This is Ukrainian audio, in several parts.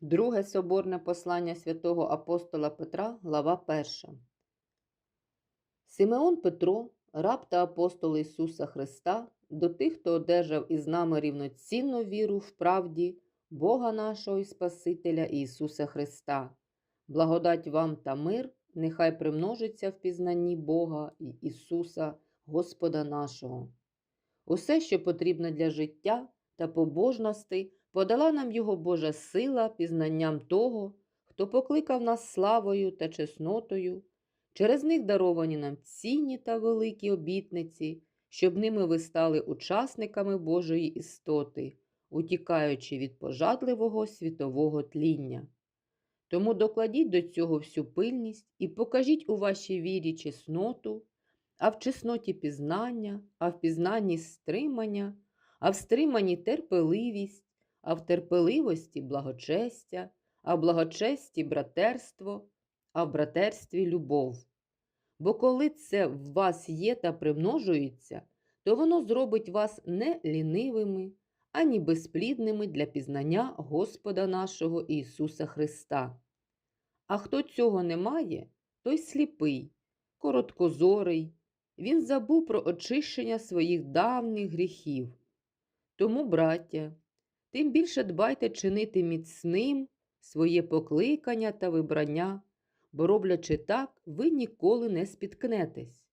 Друге соборне послання святого апостола Петра, глава 1. Симеон Петро, раб та апостол Ісуса Христа, до тих, хто одержав із нами рівноцінну віру в правді Бога нашого і Спасителя Ісуса Христа. Благодать вам та мир, нехай примножиться в пізнанні Бога і Ісуса, Господа нашого. Усе, що потрібно для життя та побожності, подала нам Його Божа сила пізнанням того, хто покликав нас славою та чеснотою, через них даровані нам цінні та великі обітниці, щоб ними ви стали учасниками Божої істоти, утікаючи від пожадливого світового тління. Тому докладіть до цього всю пильність і покажіть у вашій вірі чесноту, а в чесноті пізнання, а в пізнанні стримання, а в стриманні терпеливість, а в терпеливості благочестя, а в благочесті братерство, а в братерстві любов. Бо коли це в вас є та примножується, то воно зробить вас не лінивими, ані безплідними для пізнання Господа нашого Ісуса Христа. А хто цього не має, той сліпий, короткозорий, він забув про очищення своїх давніх гріхів. Тому, браття, тим більше дбайте чинити міцним своє покликання та вибрання, бо роблячи так, ви ніколи не спіткнетесь.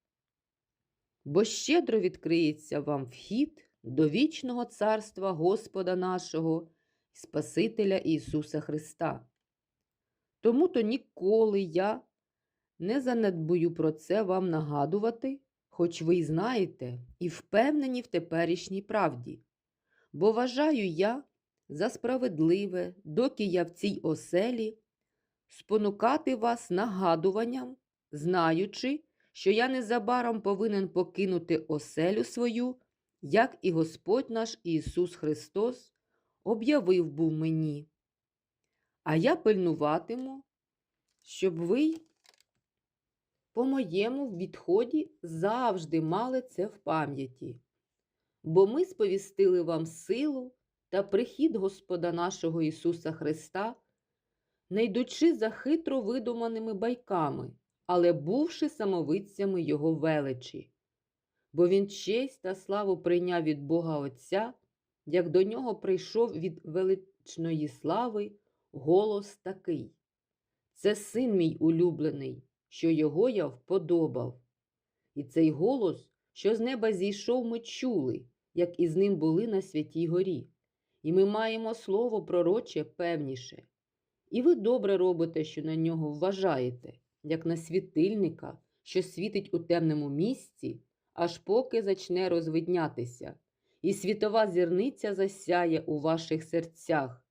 Бо щедро відкриється вам вхід до вічного царства Господа нашого Спасителя Ісуса Христа. Тому то ніколи я не занедбую про це вам нагадувати, хоч ви й знаєте і впевнені в теперішній правді. Бо вважаю я за справедливе, доки я в цій оселі, спонукати вас нагадуванням, знаючи, що я незабаром повинен покинути оселю свою, як і Господь наш Ісус Христос об'явив був мені. А я пильнуватиму, щоб ви по моєму відході завжди мали це в пам'яті. Бо ми сповістили вам силу та прихід Господа нашого Ісуса Христа, не йдучи за хитро видуманими байками, але бувши самовидцями Його величі. Бо Він честь та славу прийняв від Бога Отця, як до нього прийшов від величної слави голос такий. Це син мій улюблений, що його я вподобав. І цей голос, що з неба зійшов, ми чули, як із ним були на святій горі. І ми маємо слово пророче певніше. І ви добре робите, що на нього вважаєте, як на світильника, що світить у темному місці, аж поки зачне розвиднятися, і світова зірниця засяє у ваших серцях.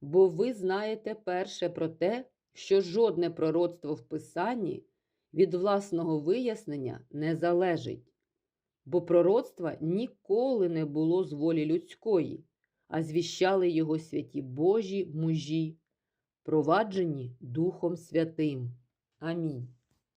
Бо ви знаєте перше про те, що жодне пророцтво в Писанні від власного вияснення не залежить, бо пророцтва ніколи не було з волі людської, а звіщали його святі Божі мужі, проваджені Духом Святим. Амінь.